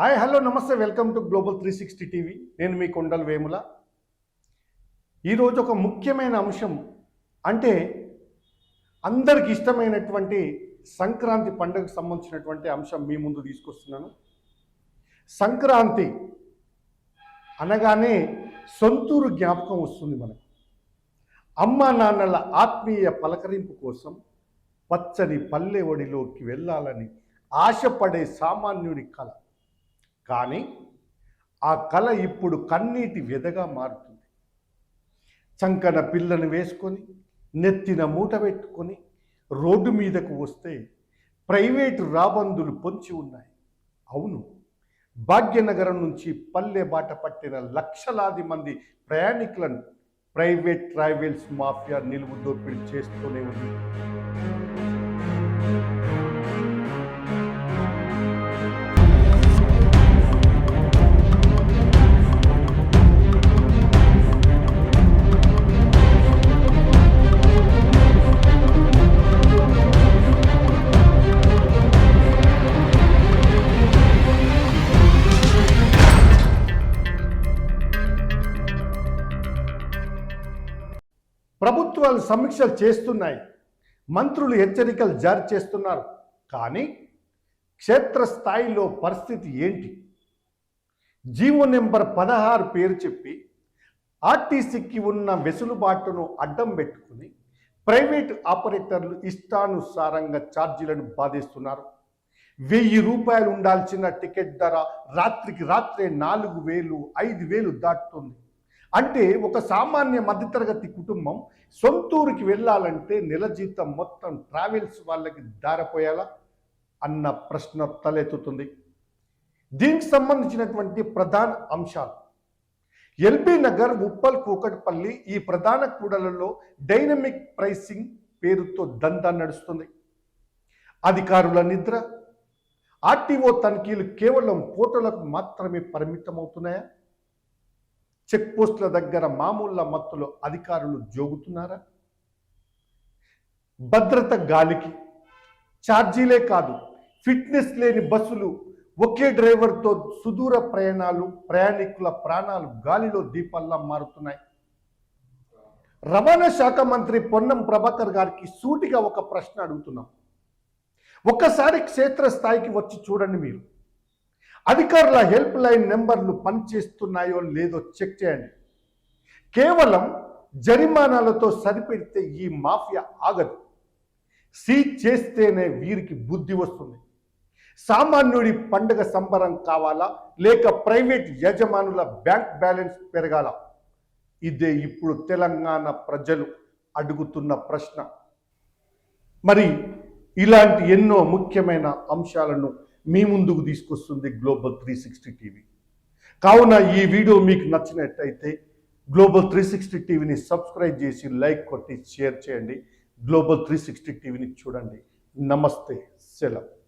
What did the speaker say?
Hi hello నమస్తే welcome to global three sixty TV. నేను మీ కొండల్ వేముల. ఈరోజు ఒక ముఖ్యమైన అంశం అంటే అందరికి ఇష్టమైనటువంటి సంక్రాంతి పండుగకు సంబంధించినటువంటి అంశం మీ ముందు తీసుకొస్తున్నాను. సంక్రాంతి అనగానే సొంతూరు జ్ఞాపకం వస్తుంది మనకు. అమ్మ నాన్నల ఆత్మీయ పలకరింపు కోసం పచ్చని పల్లె ఒడిలోకి వెళ్ళాలని ఆశపడే సామాన్యుడి కళ కానీ ఆ కళ ఇప్పుడు కన్నీటి వ్యధగా మారుతుంది. చంకన పిల్లను వేసుకొని నెత్తిన మూట పెట్టుకొని రోడ్డు మీదకు వస్తే ప్రైవేటు రాబందులు పొంచి ఉన్నాయి. అవును భాగ్యనగరం నుంచి పల్లె బాట పట్టిన లక్షలాది మంది ప్రయాణికులను ప్రైవేట్ ట్రావెల్స్ మాఫియా నిలువు దోపిడీ చేస్తూనే ఉంది. ప్రభుత్వాలు సమీక్షలు చేస్తున్నాయి. మంత్రులు హెచ్చరికలు జారీ చేస్తున్నారు. కానీ క్షేత్రస్థాయిలో పరిస్థితి ఏంటి? జీవో నెంబర్ పదహారు పేరు చెప్పి ఆర్టీసీకి ఉన్న వెసులుబాటును అడ్డం పెట్టుకుని ప్రైవేట్ ఆపరేటర్లు ఇష్టానుసారంగా ఛార్జీలను బాధిస్తున్నారు. వెయ్యి రూపాయలు ఉండాల్సిన టికెట్ ధర రాత్రికి రాత్రే నాలుగు వేలు ఐదు వేలు దాటుతుంది. అంటే ఒక సామాన్య మధ్యతరగతి కుటుంబం సొంతూరుకి వెళ్ళాలంటే నెల జీతం మొత్తం ట్రావెల్స్ వాళ్ళకి దారపోయాలా అన్న ప్రశ్న తలెత్తుతుంది. దీనికి సంబంధించినటువంటి ప్రధాన అంశాలు. ఎల్బీ నగర్ ఉప్పల్ కూకట్పల్లి ఈ ప్రధాన కూడలలో డైనమిక్ ప్రైసింగ్ పేరుతో దందా నడుస్తుంది. అధికారుల నిద్ర ఆర్టీఓ తనిఖీలు కేవలం ఫోటోలకు మాత్రమే పరిమితమవుతున్నాయా? చెక్ పోస్టుల దగ్గర మామూళ్ళ మత్తులో అధికారులు జోగుతున్నారా? భద్రత గాలికి ఛార్జీలే కాదు ఫిట్నెస్ లేని బస్సులు ఒకే డ్రైవర్తో సుదూర ప్రయాణాలు ప్రయాణికుల ప్రాణాలు గాలిలో దీపాల్లా మారుతున్నాయి. రవాణా శాఖ మంత్రి పొన్నం ప్రభాకర్ గారికి సూటిగా ఒక ప్రశ్న అడుగుతున్నాం. ఒక్కసారి క్షేత్రస్థాయికి వచ్చి చూడండి మీరు. అధికారుల హెల్ప్ లైన్ నెంబర్లు పనిచేస్తున్నాయో లేదో చెక్ చేయండి. కేవలం జరిమానాలతో సరిపెడితే ఈ మాఫియా ఆగదు. సీజ్ చేస్తేనే వీరికి బుద్ధి వస్తుంది. సామాన్యుడి పండుగ సంబరం కావాలా? లేక ప్రైవేట్ యజమానుల బ్యాంక్ బ్యాలెన్స్ పెరగాల? ఇదే ఇప్పుడు తెలంగాణ ప్రజలు అడుగుతున్న ప్రశ్న. మరి ఇలాంటి ఎన్నో ముఖ్యమైన అంశాలను మీ ముందుకు తీసుకొస్తుంది గ్లోబల్ త్రీ సిక్స్టీ టీవీ కావున ఈ వీడియో మీకు నచ్చినట్టయితే గ్లోబల్ త్రీ సిక్స్టీ టీవీని సబ్స్క్రైబ్ చేసి లైక్ కొట్టి షేర్ చేయండి. గ్లోబల్ త్రీ సిక్స్టీ టీవీని చూడండి. నమస్తే. సెలవు.